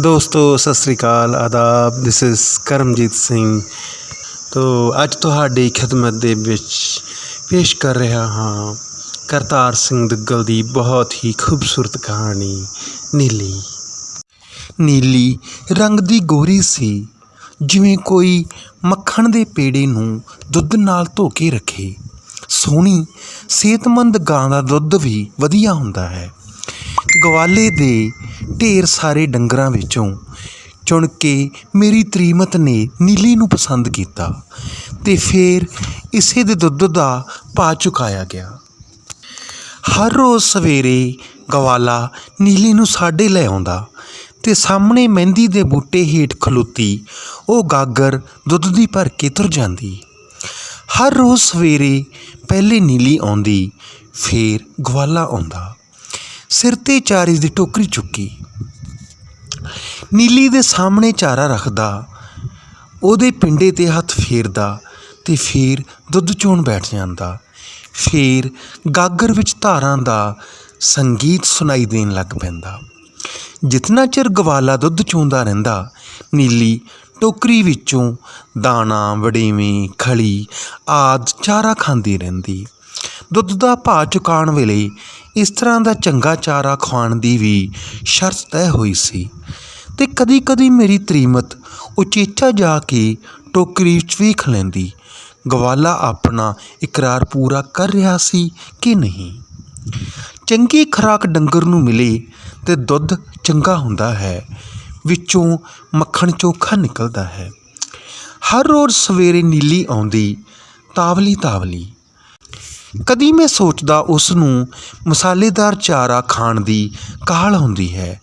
ਦੋਸਤੋ, ਸਤਿ ਸ੍ਰੀ ਅਕਾਲ, ਆਦਾਬ। This is Karamjit Singh. ਤੋ, ਅੱਜ ਤੁਹਾਡੀ ਖਿਦਮਤ ਦੇ ਵਿੱਚ ਪੇਸ਼ ਕਰ ਰਿਹਾ ਹਾਂ ਕਰਤਾਰ ਸਿੰਘ ਦੁੱਗਲ ਦੀ ਬਹੁਤ ਹੀ ਖੂਬਸੂਰਤ ਕਹਾਣੀ, ਨੀਲੀ। ਨੀਲੀ ਰੰਗ ਦੀ ਗੋਰੀ ਸੀ, ਜਿਵੇਂ ਕੋਈ ਮੱਖਣ ਦੇ ਪੇੜੇ ਨੂੰ ਦੁੱਧ ਨਾਲ ਧੋ ਕੇ ਰੱਖੇ। ਸੋਹਣੀ, ਸਿਹਤਮੰਦ ਗਾਂ ਦਾ ਦੁੱਧ ਵੀ ਵਧੀਆ ਹੁੰਦਾ ਹੈ। ਗਵਾਲੇ ਦੇ ਢੇਰ ਸਾਰੇ ਡੰਗਰਾਂ ਵਿੱਚੋਂ ਚੁਣ ਕੇ ਮੇਰੀ ਤਰੀਮਤ ਨੇ ਨੀਲੀ ਨੂੰ ਪਸੰਦ ਕੀਤਾ ਤੇ ਫਿਰ ਇਸੇ ਦੇ ਦੁੱਧ ਦਾ ਪਾ ਚੁਕਾਇਆ ਗਿਆ। ਹਰ ਰੋਜ਼ ਸਵੇਰੇ ਗਵਾਲਾ ਨੀਲੀ ਨੂੰ ਸਾਡੇ ਲੈ ਆਉਂਦਾ ਤੇ ਸਾਹਮਣੇ ਮਹਿੰਦੀ ਦੇ ਬੂਟੇ ਹੇਠ ਖਲੋਤੀ ਉਹ ਗਾਗਰ ਦੁੱਧ ਦੀ ਭਰ ਕੇ ਤੁਰ ਜਾਂਦੀ। ਹਰ ਰੋਜ਼ ਸਵੇਰੇ ਪਹਿਲੇ ਨੀਲੀ ਆਉਂਦੀ, ਫੇਰ ਗਵਾਲਾ ਆਉਂਦਾ। ਸਿਰ ਤੇ ਚਾਰੇ ਦੀ ਟੋਕਰੀ ਚੁੱਕੀ। ਨੀਲੀ ਦੇ ਸਾਹਮਣੇ ਚਾਰਾ ਰੱਖਦਾ, ਉਹਦੇ ਪਿੰਡੇ ਤੇ ਹੱਥ ਫੇਰਦਾ ਤੇ ਫੇਰ ਦੁੱਧ ਚੋਣ ਬੈਠ ਜਾਂਦਾ। ਫੇਰ ਗਾਗਰ ਵਿੱਚ ਧਾਰਾਂ ਦਾ ਸੰਗੀਤ ਸੁਣਾਈ ਦੇਣ ਲੱਗ ਪੈਂਦਾ। ਜਿਤਨਾ ਚਿਰ ਗਵਾਲਾ ਦੁੱਧ ਚੋਂਦਾ ਰਹਿੰਦਾ, ਨੀਲੀ ਟੋਕਰੀ ਵਿੱਚੋਂ ਦਾਣਾ, ਵੜੇਵੇਂ, ਖਲੀ ਆਦ ਚਾਰਾ ਖਾਂਦੀ ਰਹਿੰਦੀ। ਦੁੱਧ ਦਾ ਭਾਅ ਚੁਕਾਉਣ ਵੇਲੇ ਇਸ ਤਰ੍ਹਾਂ ਦਾ ਚੰਗਾ ਚਾਰਾ ਖਵਾਉਣ ਦੀ ਵੀ ਸ਼ਰਤ ਤੈਅ ਹੋਈ ਸੀ ਤੇ ਕਦੀ-ਕਦੀ ਮੇਰੀ ਤਰੀਮਤ ਉਚੇਚਾ ਜਾ ਕੇ ਟੋਕਰੀ ਵਿੱਚ ਵੇਖ ਲੈਂਦੀ। ਗਵਾਲਾ ਆਪਣਾ ਇਕਰਾਰ ਪੂਰਾ ਕਰ ਰਿਹਾ ਸੀ ਕਿ ਨਹੀਂ? ਚੰਗੀ ਖੁਰਾਕ ਡੰਗਰ ਨੂੰ ਮਿਲੇ ਤੇ ਦੁੱਧ ਚੰਗਾ ਹੁੰਦਾ ਹੈ, ਵਿੱਚੋਂ ਮੱਖਣ ਚੋਖਾ ਨਿਕਲਦਾ ਹੈ। ਹਰ ਰੋਜ਼ ਸਵੇਰੇ ਨੀਲੀ ਆਉਂਦੀ ਤਾਵਲੀ ਤਾਵਲੀ ਕਦੀ ਮੈਂ ਸੋਚਦਾ ਉਸ ਨੂੰ ਮਸਾਲੇਦਾਰ ਚਾਰਾ ਖਾਣ ਦੀ ਕਾਹਲ ਹੁੰਦੀ ਹੈ।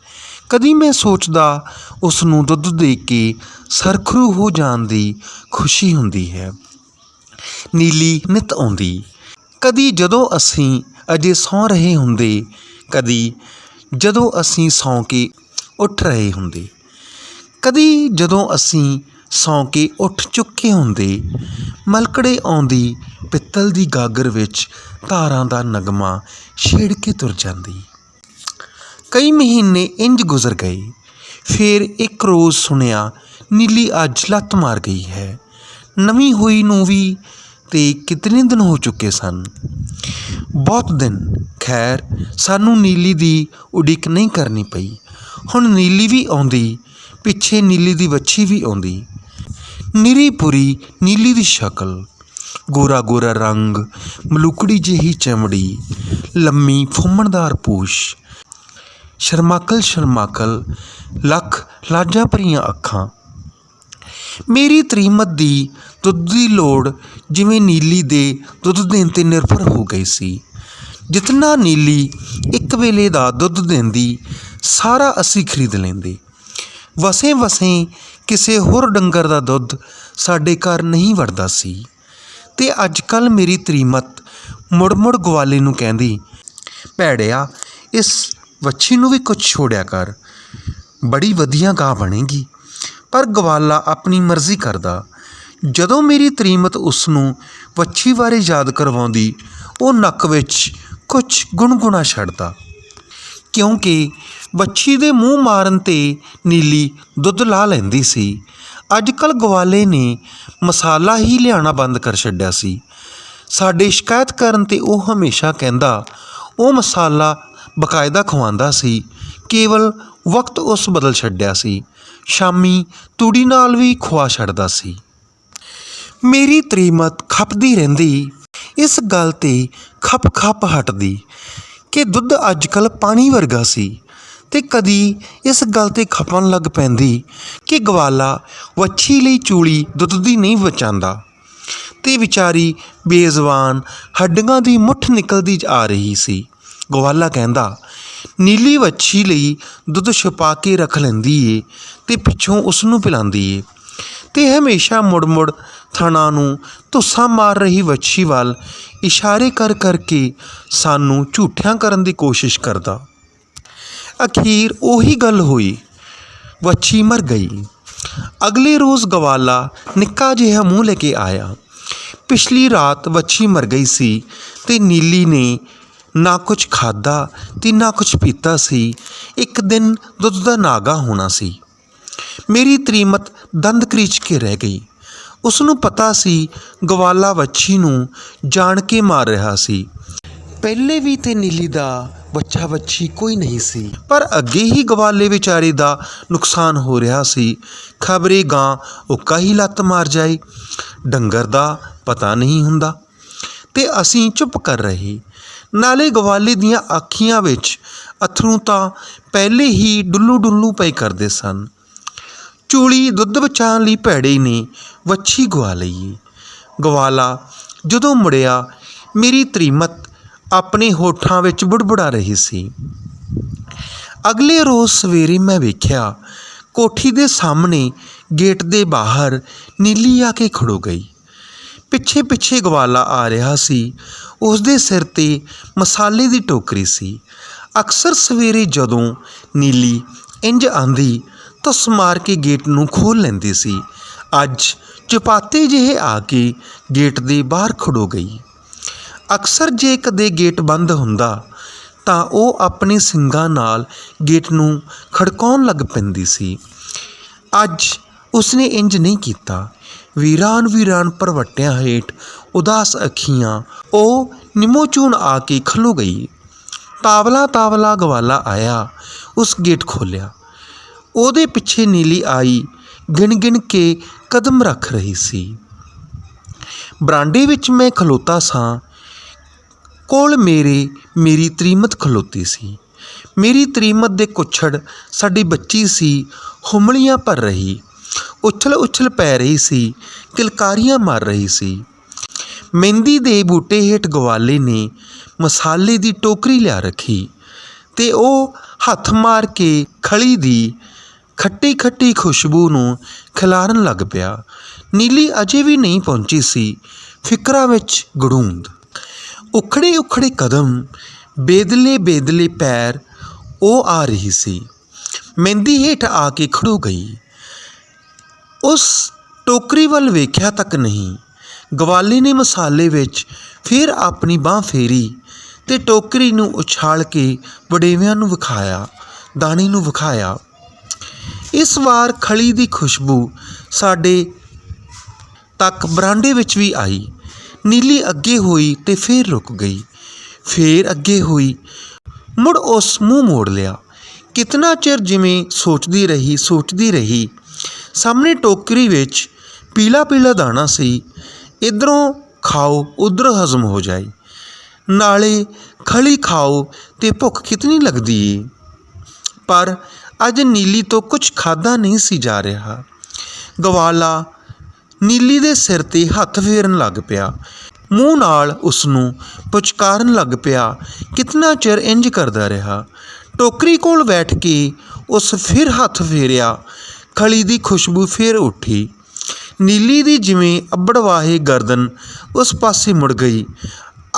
ਕਦੀ ਮੈਂ ਸੋਚਦਾ ਉਸ ਨੂੰ ਦੁੱਧ ਦੇ ਕੇ ਸਰਖਰੂ ਹੋ ਜਾਣ ਦੀ ਖੁਸ਼ੀ ਹੁੰਦੀ ਹੈ। ਨੀਲੀ ਨਿਤ ਆਉਂਦੀ। ਕਦੀ ਜਦੋਂ ਅਸੀਂ ਅਜੇ ਸੌਂ ਰਹੇ ਹੁੰਦੇ, ਕਦੀ ਜਦੋਂ ਅਸੀਂ ਸੌਂ ਕੇ ਉੱਠ ਰਹੇ ਹੁੰਦੇ, ਕਦੀ ਜਦੋਂ ਅਸੀਂ ਸੌਂ ਕੇ ਉੱਠ ਚੁੱਕੇ ਹੁੰਦੇ। ਮਲਕੜੇ ਆਉਂਦੀ ਪਿੱਤਲ ਦੀ ਗਾਗਰ ਵਿੱਚ ਧਾਰਾਂ ਦਾ ਨਗਮਾ ਛੇੜ ਕੇ ਤੁਰ ਜਾਂਦੀ। ਕਈ ਮਹੀਨੇ ਇੰਜ ਗੁਜ਼ਰ ਗਏ। ਫਿਰ ਇੱਕ ਰੋਜ਼ ਸੁਣਿਆ ਨੀਲੀ ਅੱਜ ਲੱਤ ਮਾਰ ਗਈ ਹੈ। ਨਵੀਂ ਹੋਈ ਨੂੰ ਵੀ ਤੇ ਕਿਤਨੇ ਦਿਨ ਹੋ ਚੁੱਕੇ ਸਨ। ਬਹੁਤ ਦਿਨ। ਖੈਰ, ਸਾਨੂੰ ਨੀਲੀ ਦੀ ਉਡੀਕ ਨਹੀਂ ਕਰਨੀ ਪਈ। ਹੁਣ ਨੀਲੀ ਵੀ ਆਉਂਦੀ, ਪਿੱਛੇ ਨੀਲੀ ਦੀ ਵੱਛੀ ਵੀ ਆਉਂਦੀ। ਨੀਰੀ ਪੁਰੀ ਨੀਲੀ ਦੀ ਸ਼ਕਲ, ਗੋਰਾ ਗੋਰਾ ਰੰਗ, ਮਲੂਕੜੀ ਜਿਹੀ ਚਮੜੀ, ਲੰਮੀ ਫੁੰਮਣਦਾਰ ਪੂਛ, ਸ਼ਰਮਾਕਲ ਸ਼ਰਮਾਕਲ, ਲੱਖ ਲਾਜਾਂ ਭਰੀਆਂ ਅੱਖਾਂ। ਮੇਰੀ ਤਰੀਮਤ ਦੀ ਦੁੱਧ ਦੀ ਲੋੜ ਜਿਵੇਂ ਨੀਲੀ ਦੇ ਦੁੱਧ ਦੇਣ ਤੇ ਨਿਰਭਰ ਹੋ ਗਈ ਸੀ। ਜਿਤਨਾ ਨੀਲੀ ਇੱਕ ਵੇਲੇ ਦਾ ਦੁੱਧ ਦਿੰਦੀ, ਸਾਰਾ ਅਸੀਂ ਖਰੀਦ ਲੈਂਦੇ। ਵਸੇ ਵਸੇ ਕਿਸੇ ਹੋਰ ਡੰਗਰ ਦਾ ਦੁੱਧ ਸਾਡੇ ਘਰ ਨਹੀਂ ਵੜਦਾ ਸੀ। ਤੇ ਅੱਜ ਕੱਲ ਮੇਰੀ ਤਰੀਮਤ ਮੁੜ ਮੁੜ ਗਵਾਲੇ ਨੂੰ ਕਹਿੰਦੀ, ਭੈੜਿਆ, ਇਸ ਵੱਛੀ ਨੂੰ ਵੀ ਕੁਝ ਛੋੜਿਆ ਕਰ। ਬੜੀ ਵਧੀਆ ਗਾਂ ਬਣੇਗੀ। ਪਰ ਗਵਾਲਾ ਆਪਣੀ ਮਰਜ਼ੀ ਕਰਦਾ। ਜਦੋਂ ਮੇਰੀ ਤਰੀਮਤ ਉਸ ਨੂੰ ਵੱਛੀ ਬਾਰੇ ਯਾਦ ਕਰਵਾਉਂਦੀ, ਉਹ ਨੱਕ ਵਿੱਚ ਕੁਝ ਗੁਣਗੁਣਾ ਛੱਡਦਾ। ਕਿਉਂਕਿ ਵੱਛੀ ਦੇ ਮੂੰਹ ਮਾਰਨ ਤੇ ਨੀਲੀ ਦੁੱਧ ਲਾ ਲੈਂਦੀ ਸੀ। ਅੱਜ ਕੱਲ ਗਵਾਲੇ ਨੇ ਮਸਾਲਾ ਹੀ ਲਿਆਣਾ ਬੰਦ ਕਰ ਛੱਡਿਆ ਸੀ। ਸਾਡੇ ਸ਼ਿਕਾਇਤ ਕਰਨ ਤੇ ਉਹ ਹਮੇਸ਼ਾ ਕਹਿੰਦਾ, ਉਹ ਮਸਾਲਾ ਬਕਾਇਦਾ ਖਵਾਉਂਦਾ ਸੀ। ਕੇਵਲ ਵਕਤ ਉਸ ਬਦਲ ਛੱਡਿਆ ਸੀ। ਸ਼ਾਮੀ ਤੂੜੀ ਨਾਲ ਵੀ ਖਵਾ ਛੱਡਦਾ ਸੀ। ਮੇਰੀ ਤਰੀਮਤ ਖਪਦੀ ਰਹਿੰਦੀ। ਇਸ ਗੱਲ ਤੇ ਖਪ ਖਪ ਹਟਦੀ। ਕਿ ਦੁੱਧ ਅੱਜ ਕੱਲ ਪਾਣੀ ਵਰਗਾ ਸੀ ਤੇ ਕਦੀ ਇਸ ਗੱਲ ਤੇ ਖਪਣ ਲੱਗ ਪੈਂਦੀ ਕਿ ਗਵਾਲਾ ਵੱਛੀ ਲਈ ਚੂਲੀ ਦੁੱਧ ਦੀ ਨਹੀਂ ਬਚਾਉਂਦਾ ਤੇ ਵਿਚਾਰੀ ਬੇਜ਼ਬਾਨ ਹੱਡੀਆਂ ਦੀ ਮੁੱਠ ਨਿਕਲਦੀ ਆ ਰਹੀ ਸੀ। ਗਵਾਲਾ ਕਹਿੰਦਾ, ਨੀਲੀ ਵੱਛੀ ਲਈ ਦੁੱਧ ਛੁਪਾ ਕੇ ਰੱਖ ਲੈਂਦੀ ਏ ਤੇ ਪਿੱਛੋਂ ਉਸ ਨੂੰ ਪਿਲਾਉਂਦੀ ਏ ਤੇ ਹਮੇਸ਼ਾ ਮੁੜ-ਮੁੜ ਥਣਾ ਨੂੰ ਧੁੱਸਾ ਮਾਰ ਰਹੀ ਵੱਛੀ ਵੱਲ ਇਸ਼ਾਰੇ ਕਰ ਕਰਕੇ ਸਾਨੂੰ ਝੂਠਿਆਂ ਕਰਨ ਦੀ ਕੋਸ਼ਿਸ਼ ਕਰਦਾ। ਅਖੀਰ ਉਹੀ ਗੱਲ ਹੋਈ। ਵੱਛੀ ਮਰ ਗਈ। ਅਗਲੇ ਰੋਜ਼ ਗਵਾਲਾ ਨਿੱਕਾ ਜਿਹਾ ਮੂੰਹ ਲੈ ਕੇ ਆਇਆ। ਪਿਛਲੀ ਰਾਤ ਵੱਛੀ ਮਰ ਗਈ ਸੀ ਤੇ ਨੀਲੀ ਨੇ ਨਾ ਕੁਝ ਖਾਦਾ ਤੇ ਨਾ ਕੁਝ ਪੀਤਾ ਸੀ। ਇੱਕ ਦਿਨ ਦੁੱਧ ਦਾ ਨਾਗਾ ਹੋਣਾ ਸੀ। ਮੇਰੀ ਤਰੀਮਤ ਦੰਦ ਕਰੀਚ ਕੇ ਰਹਿ ਗਈ। ਉਸ ਨੂੰ ਪਤਾ ਸੀ ਗਵਾਲਾ ਵੱਛੀ ਨੂੰ ਜਾਣ ਕੇ ਮਾਰ ਰਿਹਾ ਸੀ। ਪਹਿਲੇ ਵੀ ਤੇ ਨੀਲੀ ਦਾ ਬੱਚਾ ਬੱਚੀ ਕੋਈ ਨਹੀਂ ਸੀ। ਪਰ ਅੱਗੇ ਹੀ ਗਵਾਲੇ ਵਿਚਾਰੇ ਦਾ ਨੁਕਸਾਨ ਹੋ ਰਿਹਾ ਸੀ। ਖਬਰੇ ਗਾਂ ਉੱਕਾ ਹੀ ਲੱਤ ਮਾਰ ਜਾਏ ਡੰਗਰ ਦਾ ਪਤਾ ਨਹੀਂ ਹੁੰਦਾ। ਤੇ ਅਸੀਂ ਚੁੱਪ ਕਰ ਰਹੇ। ਨਾਲੇ ਗਵਾਲੇ ਦੀਆਂ ਅੱਖੀਆਂ ਵਿੱਚ ਅਥਰੂ ਤਾਂ ਪਹਿਲੇ ਹੀ ਡੁੱਲੂ ਡੁੱਲੂ ਪਏ ਕਰਦੇ ਸਨ। ਚੂਲੀ ਦੁੱਧ ਬਚਾਉਣ ਲਈ ਭੈੜੇ ਨੇ ਵੱਛੀ ਗਵਾ ਲਈ ਗਵਾਲਾ, ਜਦੋਂ ਮੁੜਿਆ, ਮੇਰੀ ਤਰੀਮਤ ਆਪਣੇ ਹੋਠਾਂ ਵਿੱਚ ਬੁੜਬੁੜਾ ਰਹੀ ਸੀ। ਅਗਲੇ ਰੋਜ਼ ਸਵੇਰੇ ਮੈਂ ਵੇਖਿਆ, ਕੋਠੀ ਦੇ ਸਾਹਮਣੇ ਗੇਟ ਦੇ ਬਾਹਰ ਨੀਲੀ ਆ ਕੇ ਖੜੋ ਗਈ। ਪਿੱਛੇ ਪਿੱਛੇ ਗਵਾਲਾ ਆ ਰਿਹਾ ਸੀ। ਉਸ ਦੇ ਸਿਰ ਤੇ ਮਸਾਲੇ ਦੀ ਟੋਕਰੀ ਸੀ। ਅਕਸਰ ਸਵੇਰੇ ਜਦੋਂ ਨੀਲੀ ਇੰਜ ਆਂਦੀ ਤਾਂ ਸਮਾਰ ਕੇ ਗੇਟ ਨੂੰ ਖੋਲ ਲੈਂਦੀ ਸੀ। ਅੱਜ ਚਪਾਤੇ ਜਿਹੇ ਆ ਕੇ ਗੇਟ ਦੇ ਬਾਹਰ ਖੜੋ ਗਈ। ਅਕਸਰ ਜੇ ਕਦੇ ਗੇਟ ਬੰਦ ਹੁੰਦਾ, ਤਾਂ ਉਹ ਆਪਣੇ ਸਿੰਗਾਂ ਨਾਲ ਗੇਟ ਨੂੰ ਖੜਕਾਉਣ ਲੱਗ ਪੈਂਦੀ ਸੀ। ਅੱਜ ਉਸਨੇ ਇੰਜ ਨਹੀਂ ਕੀਤਾ। ਵੀਰਾਨ ਵੀਰਾਨ ਪਰਵਟਿਆਂ ਹੇਠ ਉਦਾਸ ਅੱਖੀਆਂ ਉਹ ਨਿਮੋਚੂਨ ਆ ਕੇ ਖਲੋ ਗਈ। ਤਾਵਲਾ ਤਾਵਲਾ ਗਵਾਲਾ ਆਇਆ, ਉਸ ਗੇਟ ਖੋਲਿਆ ਉਹਦੇ ਪਿੱਛੇ ਨੀਲੀ ਆਈ ਗਿਣ ਗਿਣ ਕੇ ਕਦਮ ਰੱਖ ਰਹੀ ਸੀ। ਬਰਾਂਡੇ ਵਿੱਚ ਮੈਂ ਖਲੋਤਾ ਸਾਂ। ਕੋਲ ਮੇਰੇ, ਮੇਰੀ ਤਰੀਮਤ ਖਲੋਤੀ ਸੀ। ਮੇਰੀ ਤਰੀਮਤ ਦੇ ਕੁੱਛੜ ਸਾਡੀ ਬੱਚੀ ਸੀ, ਹੁਮਲੀਆਂ ਭਰ ਰਹੀ। ਉਛਲ ਉਛਲ ਪੈ ਰਹੀ ਸੀ, ਕਿਲਕਾਰੀਆਂ ਮਾਰ ਰਹੀ ਸੀ। ਮਹਿੰਦੀ ਦੇ ਬੂਟੇ ਹੇਠ ਗਵਾਲੇ ਨੇ ਮਸਾਲੇ ਦੀ ਟੋਕਰੀ ਲਿਆ ਰੱਖੀ ਤੇ ਉਹ ਹੱਥ ਮਾਰ ਕੇ ਖਲੀ ਦੀ ਖੱਟੀ ਖੱਟੀ ਖੁਸ਼ਬੂ ਨੂੰ ਖਿਲਾਰਨ ਲੱਗ ਪਿਆ। ਨੀਲੀ ਅਜੇ ਵੀ ਨਹੀਂ ਪਹੁੰਚੀ ਸੀ। ਫਿਕਰਾਂ ਵਿੱਚ ਗੜੂੰਦ। ਉਖੜੇ ਉਖੜੇ ਕਦਮ, ਬੇਦਲੇ ਬੇਦਲੇ ਪੈਰ ਉਹ ਆ ਰਹੀ ਸੀ। ਮਹਿੰਦੀ ਹੇਠ ਆ ਕੇ ਖੜੋ ਗਈ। ਉਸ ਟੋਕਰੀ ਵੱਲ ਵੇਖਿਆ ਤੱਕ ਨਹੀਂ। ਗਵਾਲੇ ਨੇ ਮਸਾਲੇ ਵਿੱਚ ਫਿਰ ਆਪਣੀ ਬਾਹ ਫੇਰੀ ਤੇ ਟੋਕਰੀ ਨੂੰ ਉਛਾਲ ਕੇ ਵਡੇਵਿਆਂ ਨੂੰ ਵਿਖਾਇਆ, ਦਾਣੀ ਨੂੰ ਵਿਖਾਇਆ। ਇਸ ਵਾਰ ਖਲੀ ਦੀ ਖੁਸ਼ਬੂ ਸਾਡੇ ਤੱਕ ਬਰਾਂਡੇ ਵਿੱਚ ਵੀ ਆਈ। ਨੀਲੀ ਅੱਗੇ ਹੋਈ ਤੇ ਫੇਰ ਰੁਕ ਗਈ। ਫੇਰ ਅੱਗੇ ਹੋਈ। ਮੁੜ ਉਸ ਮੂੰਹ ਮੋੜ ਲਿਆ। ਕਿਤਨਾ ਚਿਰ ਜਿਵੇਂ ਸੋਚਦੀ ਰਹੀ ਸੋਚਦੀ ਰਹੀ। ਸਾਹਮਣੇ ਟੋਕਰੀ ਵਿੱਚ ਪੀਲਾ ਪੀਲਾ ਦਾਣਾ ਸੀ। ਇਧਰੋਂ ਖਾਓ, ਉਧਰ ਹਜ਼ਮ ਹੋ ਜਾਏ। ਨਾਲੇ ਖਲੀ ਖਾਓ ਤੇ ਭੁੱਖ ਕਿਤਨੀ ਲੱਗਦੀ ਏ। ਪਰ ਅੱਜ ਨੀਲੀ ਤੋਂ ਕੁਝ ਖਾਦਾ ਨਹੀਂ ਸੀ ਜਾ ਰਿਹਾ। ਗਵਾਲਾ ਨੀਲੀ ਦੇ ਸਿਰ ਤੇ ਹੱਥ ਫੇਰਨ ਲੱਗ ਪਿਆ। ਮੂੰਹ ਨਾਲ ਉਸ ਨੂੰ ਪੁਚਕਾਰਨ ਲੱਗ ਪਿਆ। ਕਿਤਨਾ ਚਿਰ ਇੰਜ ਕਰਦਾ ਰਿਹਾ। ਟੋਕਰੀ ਕੋਲ ਬੈਠ ਕੇ ਉਸ ਫਿਰ ਹੱਥ ਫੇਰਿਆ। ਖਲੀ ਦੀ ਖੁਸ਼ਬੂ ਫਿਰ ਉੱਠੀ। ਨੀਲੀ ਦੀ ਜਿਵੇਂ ਅੱਬੜਵਾਹੇ ਗਰਦਨ ਉਸ ਪਾਸੇ ਮੁੜ ਗਈ।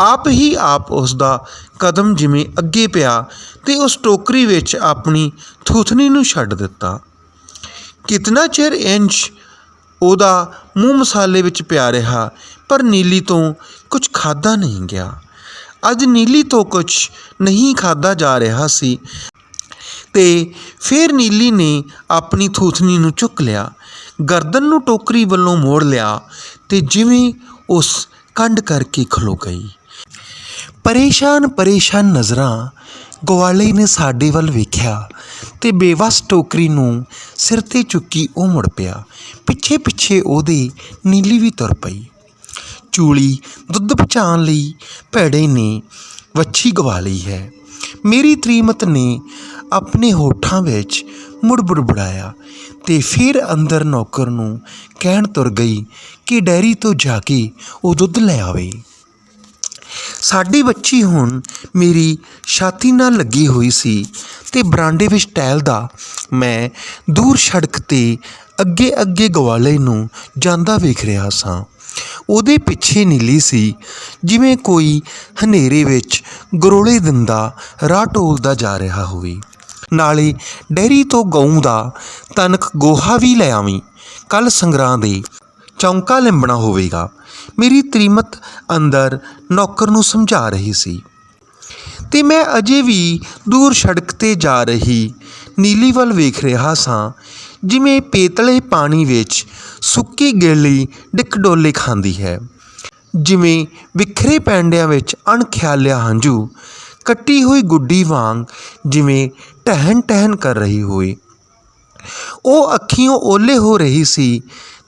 ਆਪ ਹੀ ਆਪ ਉਸ ਦਾ ਕਦਮ ਜਿਵੇਂ ਅੱਗੇ ਪਿਆ ਤੇ ਉਸ ਟੋਕਰੀ ਵਿੱਚ ਆਪਣੀ ਥੂਥਨੀ ਨੂੰ ਛੱਡ ਦਿੱਤਾ। ਕਿਤਨਾ ਚਿਰ ਇੰਚ ਉਹਦਾ ਮੂੰਹ ਮਸਾਲੇ ਵਿੱਚ ਪਿਆ ਰਿਹਾ, ਪਰ ਨੀਲੀ ਤੋਂ ਕੁਝ ਖਾਦਾ ਨਹੀਂ ਗਿਆ। ਅੱਜ ਨੀਲੀ ਤੋਂ ਕੁਝ ਨਹੀਂ ਖਾਦਾ ਜਾ ਰਿਹਾ ਸੀ ਤੇ ਫਿਰ ਨੀਲੀ ਨੇ ਆਪਣੀ ਥੂਥਨੀ ਨੂੰ ਚੁੱਕ ਲਿਆ, ਗਰਦਨ ਨੂੰ ਟੋਕਰੀ ਵੱਲੋਂ ਮੋੜ ਲਿਆ ਤੇ ਜਿਵੇਂ ਉਸ ਕੰਡ ਕਰਕੇ ਖਲੋ ਗਈ। ਪਰੇਸ਼ਾਨ ਪਰੇਸ਼ਾਨ ਨਜ਼ਰਾਂ ਗਵਾਲੇ ਨੇ ਸਾਡੇ ਵੱਲ ਵੇਖਿਆ ਤੇ ਬੇਵਸ ਟੋਕਰੀ ਨੂੰ ਸਿਰ ਤੇ ਚੁੱਕੀ ਉਹ ਮੁੜ ਪਿਆ। ਪਿੱਛੇ ਪਿੱਛੇ ਉਹਦੇ ਨੀਲੀ ਵੀ ਤੁਰ ਪਈ। ਚੂਲੀ ਦੁੱਧ ਪਚਾਉਣ ਲਈ ਭੈੜੇ ਨੇ ਵੱਛੀ ਗਵਾ ਲਈ ਹੈ। ਮੇਰੀ ਤ੍ਰੀਮਤ ਨੇ ਆਪਣੇ ਹੋਠਾਂ ਵਿੱਚ ਮੁੜ ਬੁੜਬੁੜਾਇਆ ਤੇ ਫਿਰ ਅੰਦਰ ਨੌਕਰ ਨੂੰ ਕਹਿਣ ਤੁਰ ਗਈ ਕਿ ਡੈਰੀ ਤੋਂ ਜਾ ਕੇ ਉਹ ਦੁੱਧ ਲੈ ਆਵੇ। ਸਾਡੀ ਬੱਚੀ ਹੁਣ ਮੇਰੀ ਛਾਤੀ ਨਾਲ ਲੱਗੀ ਹੋਈ ਸੀ ਤੇ ਬਰਾਂਡੇ ਵਿੱਚ ਟਹਿਲਦਾ ਮੈਂ ਦੂਰ ਸੜਕ ਤੇ ਅੱਗੇ ਅੱਗੇ ਗਵਾਲੇ ਨੂੰ ਜਾਂਦਾ ਵੇਖ ਰਿਹਾ ਸਾਂ। ਉਹਦੇ ਪਿੱਛੇ ਨੀਲੀ ਸੀ, ਜਿਵੇਂ ਕੋਈ ਹਨੇਰੇ ਵਿੱਚ ਗਰੋਲੇ ਦਿੰਦਾ ਰਾਹ ਟੋਲਦਾ ਜਾ ਰਿਹਾ ਹੋਵੇ। ਨਾਲੇ ਡੈਰੀ ਤੋਂ ਗਊ ਦਾ ਤਨਕ ਗੋਹਾ ਵੀ ਲੈ ਆਵੀਂ ਕੱਲ ਸੰਗਰਾਂ ਦੇ ਚੌਂਕਾ ਲਿੰਬਣਾ ਹੋਵੇਗਾ। ਮੇਰੀ ਤ੍ਰੀਮਤ ਅੰਦਰ ਨੌਕਰ ਨੂੰ ਸਮਝਾ ਰਹੀ ਸੀ। ਤੇ ਮੈਂ ਅਜੇ ਵੀ ਦੂਰ ਸੜਕ ਤੇ ਜਾ ਰਹੀ ਨੀਲੀ ਵੱਲ ਵੇਖ ਰਿਹਾ ਸਾਂ, ਜਿਵੇਂ ਪੇਤਲੇ ਪਾਣੀ ਵਿੱਚ ਸੁੱਕੀ ਗਿੱਲੀ ਡਿਕਡੋਲੇ ਖਾਂਦੀ ਹੈ। ਜਿਵੇਂ ਵਿਖਰੇ ਪੈਂਡਿਆਂ ਵਿੱਚ ਅਣਖਿਆਲਿਆ ਹੰਝੂ ਕੱਟੀ ਹੋਈ ਗੁੱਡੀ ਵਾਂਗ ਜਿਵੇਂ ਟਹਿਣ ਟਹਿਣ ਕਰ ਰਹੀ ਹੋਏ। ਉਹ ਅੱਖੀਓਂ ਓਲੇ ਹੋ ਰਹੀ ਸੀ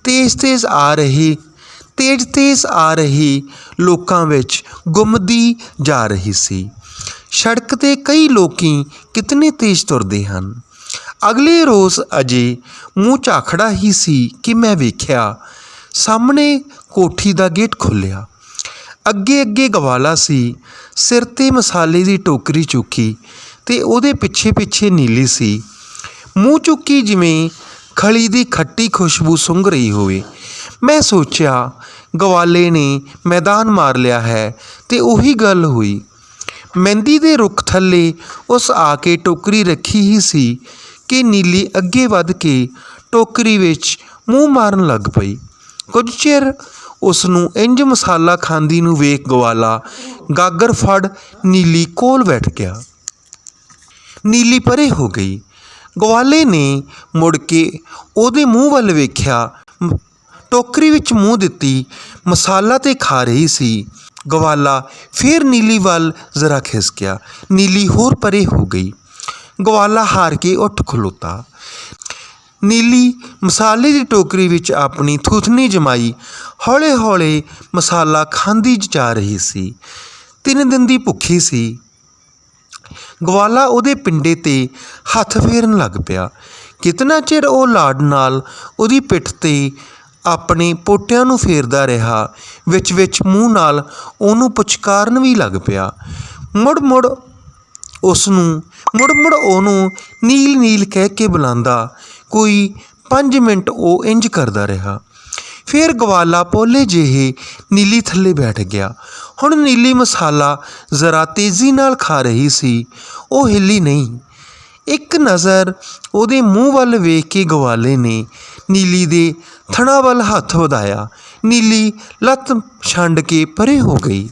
ਤੇਜ਼ ਤੇਜ਼ ਆ ਰਹੀ ਤੇਜ਼ ਤੇਜ਼ ਆ ਰਹੀ ਲੋਕਾਂ ਵਿੱਚ ਗੁੰਮਦੀ ਜਾ ਰਹੀ ਸੀ। ਸੜਕ ਤੇ ਕਈ ਲੋਕੀ ਕਿਤਨੇ ਤੇਜ਼ ਤੁਰਦੇ ਹਨ। ਅਗਲੇ ਰੋਜ਼ ਅਜੇ ਮੂੰਹ ਝਾਖੜਾ ਹੀ ਸੀ ਕਿ ਮੈਂ ਵੇਖਿਆ, ਸਾਹਮਣੇ ਕੋਠੀ ਦਾ ਗੇਟ ਖੁੱਲਿਆ ਅੱਗੇ ਅੱਗੇ ਗਵਾਲਾ ਸੀ, ਸਿਰ ਤੇ ਮਸਾਲੇ ਦੀ ਟੋਕਰੀ ਚੁੱਕੀ ਤੇ ਉਹਦੇ ਪਿੱਛੇ ਪਿੱਛੇ ਨੀਲੀ ਸੀ। ਮੂੰਹ ਚੁੱਕੀ ਜਿਵੇਂ ਖਲੀ ਦੀ ਖੱਟੀ ਖੁਸ਼ਬੂ ਸੁੰਘ ਰਹੀ ਹੋਵੇ। ਮੈਂ ਸੋਚਿਆ, ਗਵਾਲੇ ਨੇ ਮੈਦਾਨ ਮਾਰ ਲਿਆ ਹੈ ਤੇ ਉਹੀ ਗੱਲ ਹੋਈ। ਮਹਿੰਦੀ ਦੇ ਰੁੱਖ ਥੱਲੇ ਉਸ ਆ ਕੇ ਟੋਕਰੀ ਰੱਖੀ ਹੀ ਸੀ ਕਿ ਨੀਲੀ ਅੱਗੇ ਵੱਧ ਕੇ ਟੋਕਰੀ ਵਿੱਚ ਮੂੰਹ ਮਾਰਨ ਲੱਗ ਪਈ। ਕੁਝ ਚਿਰ ਉਸ ਨੂੰ ਇੰਜ ਮਸਾਲਾ ਖਾਂਦੀ ਨੂੰ ਵੇਖ ਗਵਾਲਾ ਗਾਗਰ ਫੜ ਨੀਲੀ ਕੋਲ ਬੈਠ ਗਿਆ। ਨੀਲੀ ਪਰੇ ਹੋ ਗਈ। ਗਵਾਲੇ ਨੇ ਮੁੜ ਕੇ ਉਹਦੇ ਮੂੰਹ ਵੱਲ ਵੇਖਿਆ ਟੋਕਰੀ ਵਿੱਚ ਮੂੰਹ ਦਿੱਤੀ, ਮਸਾਲਾ ਤੇ ਖਾ ਰਹੀ ਸੀ। ਗਵਾਲਾ ਫੇਰ ਨੀਲੀ ਵੱਲ ਜ਼ਰਾ ਖਿਸਕਿਆ ਨੀਲੀ ਹੋਰ ਪਰੇ ਹੋ ਗਈ। ਗਵਾਲਾ ਹਾਰ ਕੇ ਉੱਠ ਖਲੋਤਾ। ਨੀਲੀ ਮਸਾਲੇ ਦੀ ਟੋਕਰੀ ਵਿੱਚ ਆਪਣੀ ਥੂਥਨੀ ਜਮਾਈ। ਹੌਲੇ-ਹੌਲੇ ਮਸਾਲਾ ਖਾਂਦੀ ਜਾ ਰਹੀ ਸੀ। ਤਿੰਨ ਦਿਨ ਦੀ ਭੁੱਖੀ ਸੀ। ਗਵਾਲਾ ਉਹਦੇ ਪਿੰਡੇ ਤੇ ਹੱਥ ਫੇਰਨ ਲੱਗ ਪਿਆ। ਕਿਤਨਾ ਚਿਰ ਉਹ ਲਾੜ ਨਾਲ ਉਹਦੀ ਪਿੱਠ ਤੇ ਆਪਣੇ ਪੋਟਿਆਂ ਨੂੰ ਫੇਰਦਾ ਰਿਹਾ, ਵਿੱਚ ਵਿੱਚ ਮੂੰਹ ਨਾਲ ਉਹਨੂੰ ਪੁਚਕਾਰਨ ਵੀ ਲੱਗ ਪਿਆ। ਮੁੜ ਮੁੜ ਉਸ ਨੂੰ ਮੁੜ ਮੁੜ ਉਹਨੂੰ ਨੀਲ ਨੀਲ ਕਹਿ ਕੇ ਬੁਲਾਉਂਦਾ, ਕੋਈ 5 ਮਿੰਟ ਉਹ ਇੰਜ ਕਰਦਾ ਰਿਹਾ। ਫਿਰ ਗਵਾਲਾ ਪੋਲੇ ਜਿਹੇ ਨੀਲੀ ਥੱਲੇ ਬੈਠ ਗਿਆ। ਹੁਣ ਨੀਲੀ ਮਸਾਲਾ ਜ਼ਰਾ ਤੇਜ਼ੀ ਨਾਲ ਖਾ ਰਹੀ ਸੀ, ਉਹ ਹਿੱਲੀ ਨਹੀਂ। ਇੱਕ ਨਜ਼ਰ ਉਹਦੇ ਮੂੰਹ ਵੱਲ ਵੇਖ ਕੇ ਗਵਾਲੇ ਨੇ ਨੀਲੀ ਦੇ ਥਣਾ ਵੱਲ ਹੱਥ ਵਧਾਇਆ। ਨੀਲੀ ਲੱਤ ਛੰਡ ਕੇ ਪਰੇ ਹੋ ਗਈ।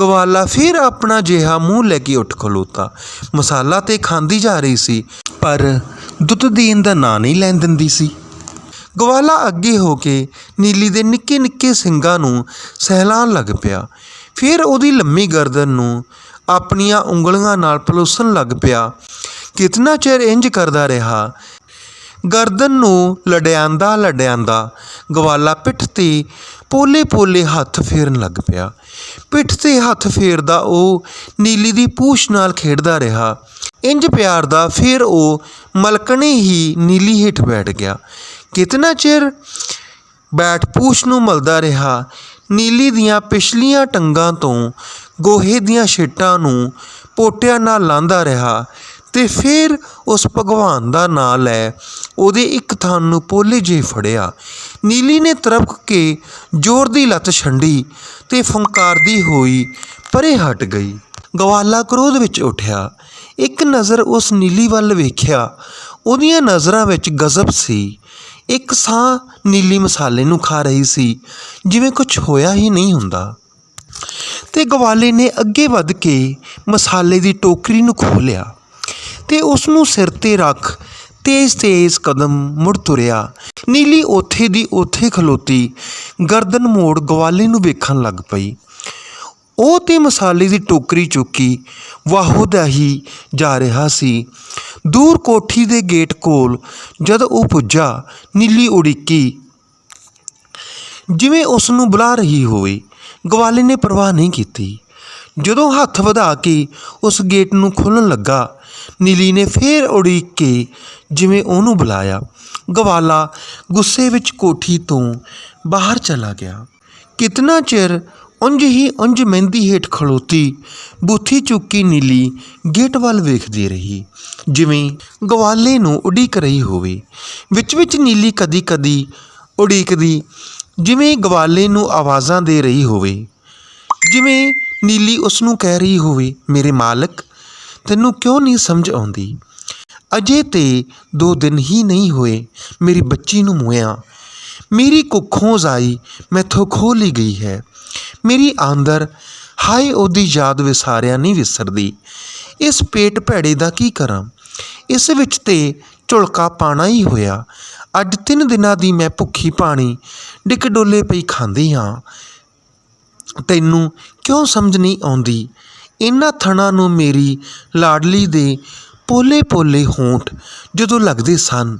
ਗਵਾਲਾ ਫਿਰ ਆਪਣਾ ਜਿਹਾ ਮੂੰਹ ਲੈ ਕੇ ਉੱਠ ਖਲੋਤਾ। ਮਸਾਲਾ ਤੇ ਖਾਂਦੀ ਜਾ ਰਹੀ ਸੀ, ਪਰ ਦੁੱਧ ਦੇਣ ਦਾ ਨਾਂ ਨਹੀਂ ਲੈਣ ਦਿੰਦੀ ਸੀ। ਗਵਾਲਾ ਅੱਗੇ ਹੋ ਕੇ ਨੀਲੀ ਦੇ ਨਿੱਕੇ ਨਿੱਕੇ ਸਿੰਗਾਂ ਨੂੰ ਸਹਿਲਾਣ ਲੱਗ ਪਿਆ। ਫਿਰ ਉਹਦੀ ਲੰਮੀ ਗਰਦਨ ਨੂੰ ਆਪਣੀਆਂ ਉਂਗਲੀਆਂ ਨਾਲ ਪਲੋਸਣ ਲੱਗ ਪਿਆ। ਕਿਤਨਾ ਚਿਰ ਇੰਜ ਕਰਦਾ ਰਿਹਾ ਗਰਦਨ ਨੂੰ ਲੜਿਆਂਦਾ ਲੜਿਆਂਦਾ ਗਵਾਲਾ ਪਿੱਠ ਤੇ ਪੋਲੇ ਪੋਲੇ ਹੱਥ ਫੇਰਨ ਲੱਗ ਪਿਆ। ਪਿੱਠ ਤੇ ਹੱਥ ਫੇਰਦਾ ਉਹ ਨੀਲੀ ਦੀ ਪੂਛ ਨਾਲ ਖੇਡਦਾ ਰਿਹਾ। ਇੰਜ ਪਿਆਰ ਦਾ ਫਿਰ ਉਹ ਮਲਕਣੇ ਹੀ ਨੀਲੀ ਹੇਠ ਬੈਠ ਗਿਆ। ਕਿਤਨਾ ਚਿਰ ਬੈਠ ਪੂਛ ਨੂੰ ਮਲਦਾ ਰਿਹਾ, ਨੀਲੀ ਦੀਆਂ ਪਿਛਲੀਆਂ ਟੰਗਾਂ ਤੋਂ ਗੋਹੇ ਦੀਆਂ ਛਿੱਟਾਂ ਨੂੰ ਪੋਟਿਆਂ ਨਾਲ ਲਾਂਦਾ ਰਿਹਾ। ਤੇ ਫਿਰ ਉਸ ਭਗਵਾਨ ਦਾ ਨਾਂ ਲੈ ਉਹਦੇ ਇੱਕ ਥਣ ਨੂੰ ਪੋਲੇ ਜੇ ਫੜਿਆ। ਨੀਲੀ ਨੇ ਤਰਪਕ ਕੇ ਜ਼ੋਰ ਦੀ ਲੱਤ ਛੰਡੀ ਤੇ ਫੰਕਾਰਦੀ ਹੋਈ ਪਰੇ ਹਟ ਗਈ। ਗਵਾਲਾ ਕ੍ਰੋਧ ਵਿੱਚ ਉੱਠਿਆ। ਇੱਕ ਨਜ਼ਰ ਉਸ ਨੀਲੀ ਵੱਲ ਵੇਖਿਆ। ਉਹਦੀਆਂ ਨਜ਼ਰਾਂ ਵਿੱਚ ਗਜ਼ਬ ਸੀ। ਇੱਕ ਸਾਹ ਨੀਲੀ ਮਸਾਲੇ ਨੂੰ ਖਾ ਰਹੀ ਸੀ, ਜਿਵੇਂ ਕੁਝ ਹੋਇਆ ਹੀ ਨਹੀਂ ਹੁੰਦਾ। ਤੇ ਗਵਾਲੇ ਨੇ ਅੱਗੇ ਵੱਧ ਕੇ ਮਸਾਲੇ ਦੀ ਟੋਕਰੀ ਨੂੰ ਖੋਲ੍ਹਿਆ ਤੇ ਉਸ ਨੂੰ ਸਿਰ ਤੇ ਰੱਖ ਤੇਜ਼-ਤੇਜ਼ ਕਦਮ ਮੁੜ ਤੁਰਿਆ। ਨੀਲੀ ਉੱਥੇ ਦੀ ਉੱਥੇ ਖਲੋਤੀ ਗਰਦਨ ਮੋੜ ਗਵਾਲੇ ਨੂੰ ਵੇਖਣ ਲੱਗ ਪਈ। ਉਹ ਤੇ ਮਸਾਲੇ ਦੀ ਟੋਕਰੀ ਚੁੱਕੀ ਵਾਹੋਦਾ ਹੀ ਜਾ ਰਿਹਾ ਸੀ। ਦੂਰ ਕੋਠੀ ਦੇ ਗੇਟ ਕੋਲ ਜਦ ਉਹ ਪੁੱਜਾ, ਨੀਲੀ ਉਡੀਕੀ, ਜਿਵੇਂ ਉਸ ਨੂੰ ਬੁਲਾ ਰਹੀ ਹੋਵੇ, ਗਵਾਲੇ ਨੇ ਪਰਵਾਹ ਨਹੀਂ ਕੀਤੀ। ਜਦੋਂ ਹੱਥ ਵਧਾ ਕੇ ਉਸ ਗੇਟ ਨੂੰ ਖੋਲ੍ਹਣ ਲੱਗਾ ਨੀਲੀ ਨੇ ਫੇਰ ਉਡੀਕ ਕੇ ਜਿਵੇਂ ਉਹਨੂੰ ਬੁਲਾਇਆ, ਗਵਾਲਾ ਗੁੱਸੇ ਵਿੱਚ ਕੋਠੀ ਤੋਂ ਬਾਹਰ ਚਲਾ ਗਿਆ। ਕਿਤਨਾ ਚਿਰ ਉਂਝ ਹੀ ਉਂਝ ਮਹਿੰਦੀ ਹੇਠ ਖਲੋਤੀ, ਬੂਥੀ ਚੁੱਕੀ ਨੀਲੀ ਗੇਟ ਵੱਲ ਵੇਖਦੀ ਰਹੀ, ਜਿਵੇਂ ਗਵਾਲੇ ਨੂੰ ਉਡੀਕ ਰਹੀ ਹੋਵੇ। ਵਿੱਚ ਵਿੱਚ ਨੀਲੀ ਕਦੀ ਕਦੀ ਉਡੀਕਦੀ, ਜਿਵੇਂ ਗਵਾਲੇ ਨੂੰ ਆਵਾਜ਼ਾਂ ਦੇ ਰਹੀ ਹੋਵੇ, ਜਿਵੇਂ ਨੀਲੀ ਉਸ ਨੂੰ ਕਹਿ ਰਹੀ ਹੋਵੇ, ਮੇਰੇ ਮਾਲਕ ਤੈਨੂੰ ਕਿਉਂ ਨਹੀਂ ਸਮਝ ਆਉਂਦੀ? ਅਜੇ ਤੇ ਦੋ ਦਿਨ ਹੀ ਨਹੀਂ ਹੋਏ ਮੇਰੀ ਬੱਚੀ ਨੂੰ ਮੋਇਆ ਮੇਰੀ ਕੁੱਖੋਂ ਜ਼ਾਈ ਮੈਥੋਂ ਖੋ ਲਈ ਗਈ ਹੈ। ਮੇਰੀ ਆਂਦਰ ਹਾਏ ਉਹਦੀ ਯਾਦ ਵਿਸਾਰਿਆ ਨਹੀਂ ਵਿਸਰਦੀ। ਇਸ ਪੇਟ ਭੈੜੇ ਦਾ ਕੀ ਕਰਾਂ? ਇਸ ਵਿੱਚ ਤੇ ਝੁਲਕਾ ਪਾਣਾ ਹੀ ਹੋਇਆ। ਅੱਜ ਤਿੰਨ ਦਿਨਾਂ ਦੀ ਮੈਂ ਭੁੱਖੀ ਪਾਣੀ ਡਿੱਕ ਡੋਲੇ ਪਈ ਖਾਂਦੀ ਹਾਂ। ਤੈਨੂੰ ਕਿਉਂ ਸਮਝ ਨਹੀਂ ਆਉਂਦੀ? ਇਹਨਾਂ ਥਣਾਂ ਨੂੰ ਮੇਰੀ ਲਾਡਲੀ ਦੇ ਪੋਲੇ ਪੋਲੇ ਹੋਂਠ ਜਦੋਂ ਲੱਗਦੇ ਸਨ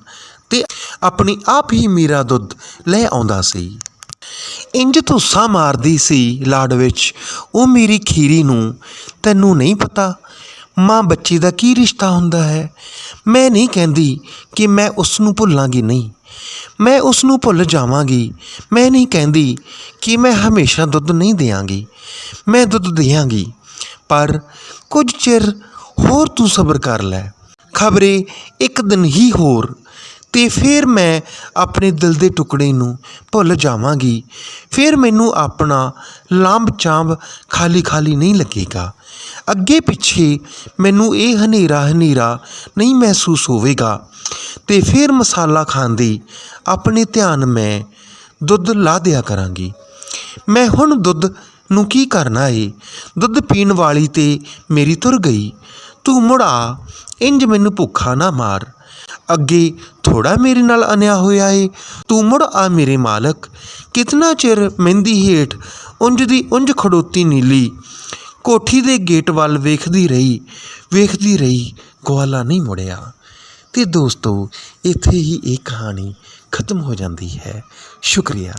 ਤੇ ਆਪਣੇ ਆਪ ਹੀ ਮੇਰਾ ਦੁੱਧ ਲੈ ਆਉਂਦਾ ਸੀ। ਇੰਜ ਧੁੱਸਾ ਮਾਰਦੀ ਸੀ ਲਾਡ ਵਿੱਚ, ਉਹ ਮੇਰੀ ਖੀਰੀ ਨੂੰ ਤੈਨੂੰ ਨਹੀਂ ਪਤਾ, ਮਾਂ ਬੱਚੇ ਦਾ ਕੀ ਰਿਸ਼ਤਾ ਹੁੰਦਾ ਹੈ? ਮੈਂ ਨਹੀਂ ਕਹਿੰਦੀ ਕਿ ਮੈਂ ਉਸ ਨੂੰ ਭੁੱਲਾਂਗੀ ਨਹੀਂ। ਮੈਂ ਉਸ ਨੂੰ ਭੁੱਲ ਜਾਵਾਂਗੀ। ਮੈਂ ਨਹੀਂ ਕਹਿੰਦੀ ਕਿ ਮੈਂ ਹਮੇਸ਼ਾ ਦੁੱਧ ਨਹੀਂ ਦੇਵਾਂਗੀ ਮੈਂ ਦੁੱਧ ਦੇਵਾਂਗੀ ਪਰ ਕੁਝ ਚਿਰ ਹੋਰ ਤੂੰ ਸਬਰ ਕਰ ਲੈ। ਖਬਰੇ ਇੱਕ ਦਿਨ ਹੀ ਹੋਰ, ਤੇ ਫਿਰ ਮੈਂ ਆਪਣੇ ਦਿਲ ਦੇ ਟੁਕੜੇ ਨੂੰ ਭੁੱਲ ਜਾਵਾਂਗੀ। ਫਿਰ ਮੈਨੂੰ ਆਪਣਾ ਲਾਂਬ ਚਾਂਬ ਖਾਲੀ ਖਾਲੀ ਨਹੀਂ ਲੱਗੇਗਾ। ਅੱਗੇ ਪਿੱਛੇ ਮੈਨੂੰ ਇਹ ਹਨੇਰਾ ਹਨੇਰਾ ਨਹੀਂ ਮਹਿਸੂਸ ਹੋਵੇਗਾ। ਤੇ ਫਿਰ ਮਸਾਲਾ ਖਾਂਦੀ ਆਪਣੇ ਧਿਆਨ ਮੈਂ ਦੁੱਧ ਲਾ ਦਿਆ ਕਰਾਂਗੀ। ਮੈਂ ਹੁਣ ਦੁੱਧ ਨੂੰ ਕੀ ਕਰਨਾ ਏ? ਦੁੱਧ ਪੀਣ ਵਾਲੀ ਤੇ ਮੇਰੀ ਤੁਰ ਗਈ। ਤੂੰ ਮੁੜ ਆ, ਇੰਜ ਮੈਨੂੰ ਭੁੱਖਾ ਨਾ ਮਾਰ। ਅੱਗੇ ਥੋੜਾ ਮੇਰੇ ਨਾਲ ਅਨਿਆ ਹੋਇਆ ਏ। ਤੂੰ ਮੁੜ ਆ ਮੇਰੇ ਮਾਲਕ। ਕਿਤਨਾ ਚਿਰ ਮਹਿੰਦੀ ਹੇਠ ਉਂਝ ਦੀ ਉਂਝ ਖੜੋਤੀ ਨੀਲੀ। ਕੋਠੀ ਦੇ ਗੇਟ ਵੱਲ ਵੇਖਦੀ ਰਹੀ ਵੇਖਦੀ ਰਹੀ, ਗਵਾਲਾ ਨਹੀਂ ਮੁੜਿਆ। ਤੇ ਦੋਸਤੋ, ਇੱਥੇ ਹੀ ਇਹ ਕਹਾਣੀ ਖਤਮ ਹੋ ਜਾਂਦੀ ਹੈ। ਸ਼ੁਕਰੀਆ।